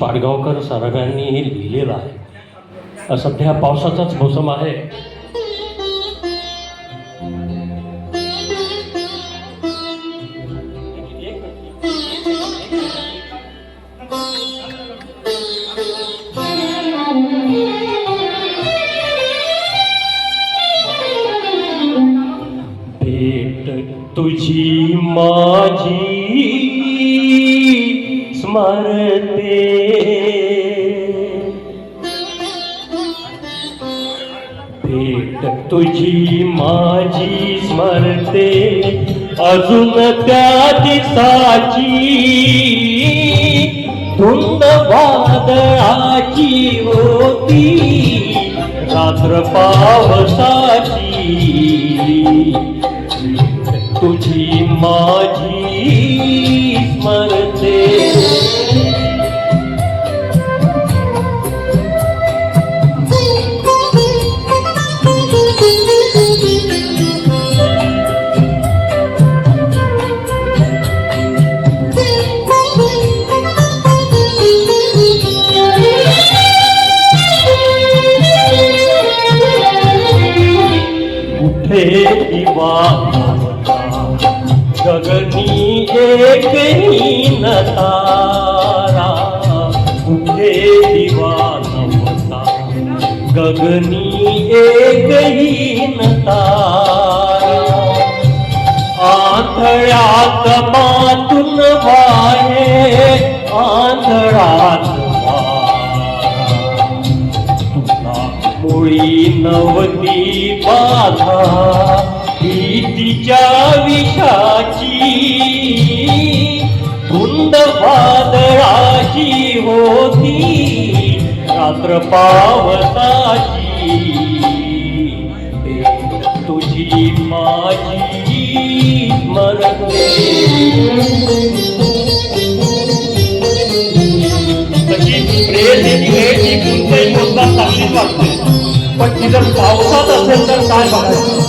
पाडगावकर सारगांनी हे लिहिलेलं आहे. सध्या पावसाचाच मोसम आहे. भेट तुझी माझी. स्मरते भेट तुझी माझी स्मरते अजून त्या दिसाची। धुंद वादळाची होती रात्र पावसाची। तुझी माझी स्मरते। गगनी एकही न गगनी एकही न तारा. आंधळ्यात मातून वाहे आंधळात तुला मुळी नवती बाधा भीतीच्या विषाची. धुंद वादळाची होती रात्र पावन तशी प्रेयसीची भेट ही कोणत्याही मुद्दा चांगलीच वाटते पण ती जर पावसात असेल तर काय बघायचं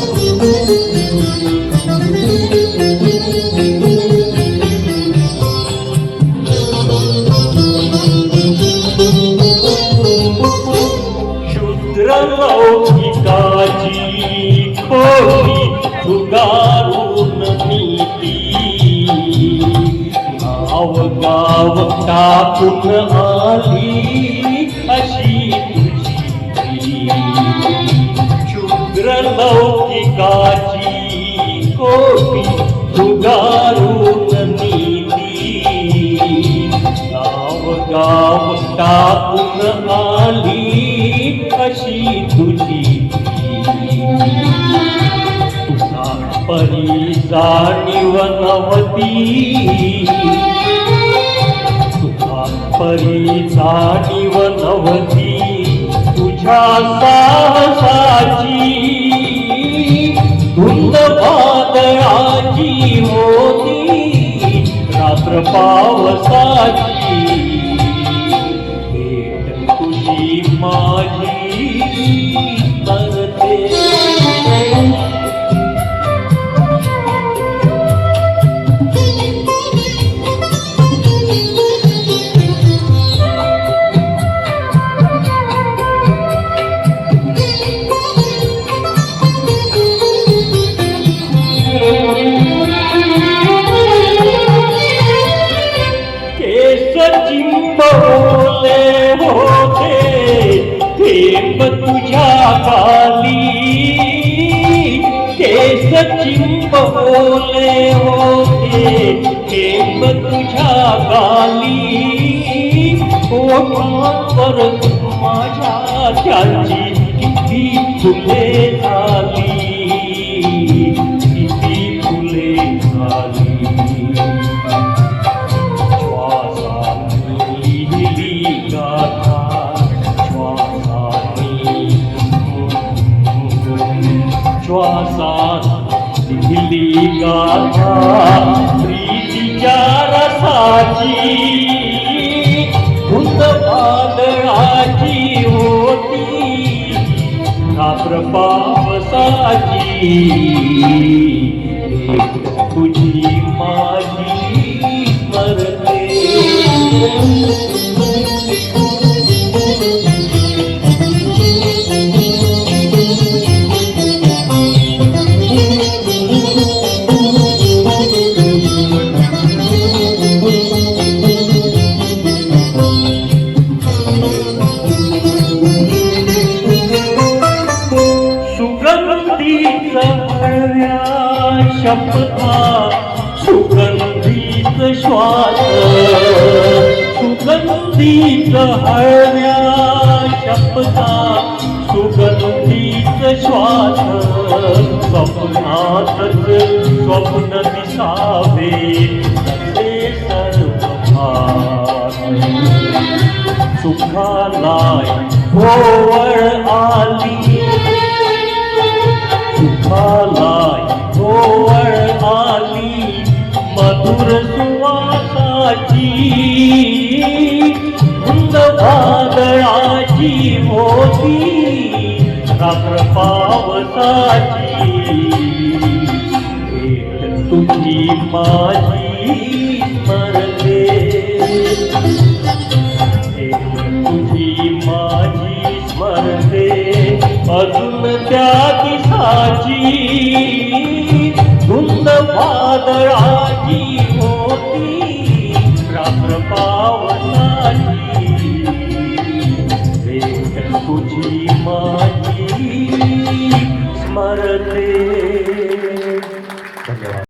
शूद्र लौकिकाची खोली सुगारून अवगाव गाव टाकून आली? अशी तुझी शूद्र लौकिकाची कोटी सुगारून नीती. गाव गाव टाकून आली? अशी तुझी तुझा परी जाणीव नवती परीचा परी नवती तुझ्या साहसाची धुंद पातळाची होती रात्र पावसाची. भेट तुझी माझी करते. तुझ्या के केस बोले होते. थेंब तुझ्या गाली ओठांवर माझ्या त्याची किती फुले झाली. श्वासात लिहिली गाथा प्रीतीच्या रसाची. धुंद वादळाची होती रात्र श्वास सुगंधीच हळव्या शपथा सुगंधीच श्वास स्वप्नातच स्वप्न दिसावे तसे सर्व सुखालाय भोवळ आली. होती रात्र पावसाची. एक तुम्ही माझी स्मरते एक तुम्ही माझी स्मरते अजून त्या दिसाची धुंद वादळाची होती. रात्र पावसाची.